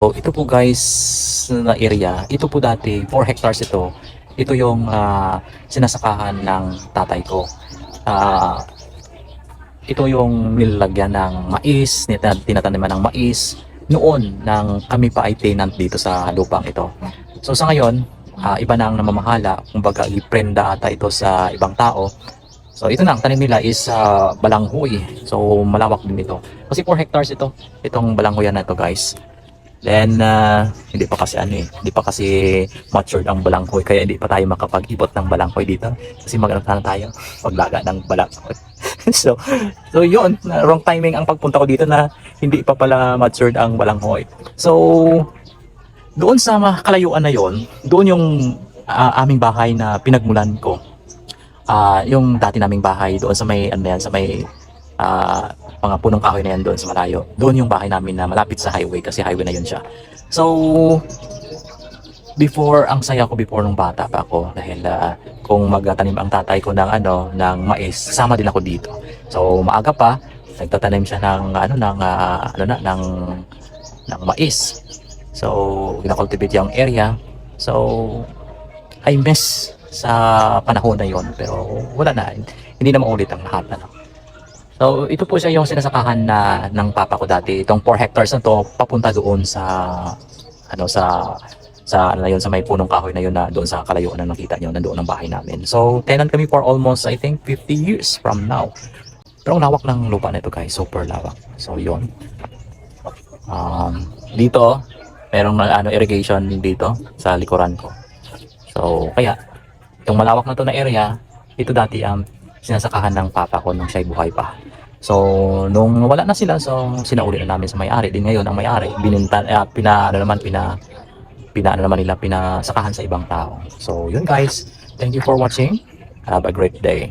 So, ito po guys na area, ito po dati 4 hectares ito. Ito yung ah, sinasakahan ng tatay ko. Ah, ito yung nilalagyan ng mais, tinataniman ng mais noon nang kami pa ay tenant dito sa lupang ito. So sa ngayon, ah, iba na ang namamahala, kumbaga iprenda ata ito sa ibang tao. So ito na, ang tanim nila is ah, balanghoy. So malawak din ito. Kasi 4 hectares ito, itong balanghoyan na ito guys. Then, ah, hindi pa kasi ano eh, hindi pa kasi matured ang balanghoy, kaya hindi pa tayo makapag-ibot ng balanghoy dito. Kasi sana tayo, paglaga ng balanghoy. so, so yun, wrong timing ang pagpunta ko dito na hindi pa pala matured ang balanghoy. So, doon sa kalayuan na yon, doon yung ah, aming bahay na pinagmulan ko. Ah, yung dati naming bahay doon sa may ano yan, sa may ah, mga punong kahoy na yan doon sa malayo. Doon yung bahay namin na malapit sa highway kasi highway na yun siya. So, before, ang saya ko before nung bata pa ako dahil ah, kung magtatanim ang tatay ko ng ano, ng mais, sama din ako dito. So, maaga pa, nagtatanim siya ng ano ng ah, ano na ng ng mais. So, kinakultivate yung area. So, I miss sa panahon na yon pero wala na hindi na maulit ang lahat ano. So, ito po siya yung sinasakahan na ng papa ko dati. Itong 4 hectares na to papunta doon sa ano sa sa ano na yun, sa may punong kahoy na yun na doon sa kalayuan na nakita nyo, nandoon ang bahay namin. So, tenant kami for almost, I think, 50 years from now. Pero ang lawak ng lupa na ito guys, super lawak. So, yun. Um, dito, merong ano, irrigation dito sa likuran ko. So, kaya, itong malawak na to na area, ito dati ang sinasakahan ng papa ko nung siya'y buhay pa. So, nung wala na sila, so sinauli na namin sa may-ari. Din ngayon, ang may-ari, bininta, eh, pina, ano naman, pina, pina, ano naman nila, pinasakahan sa ibang tao. So, yun guys. Thank you for watching. Have a great day.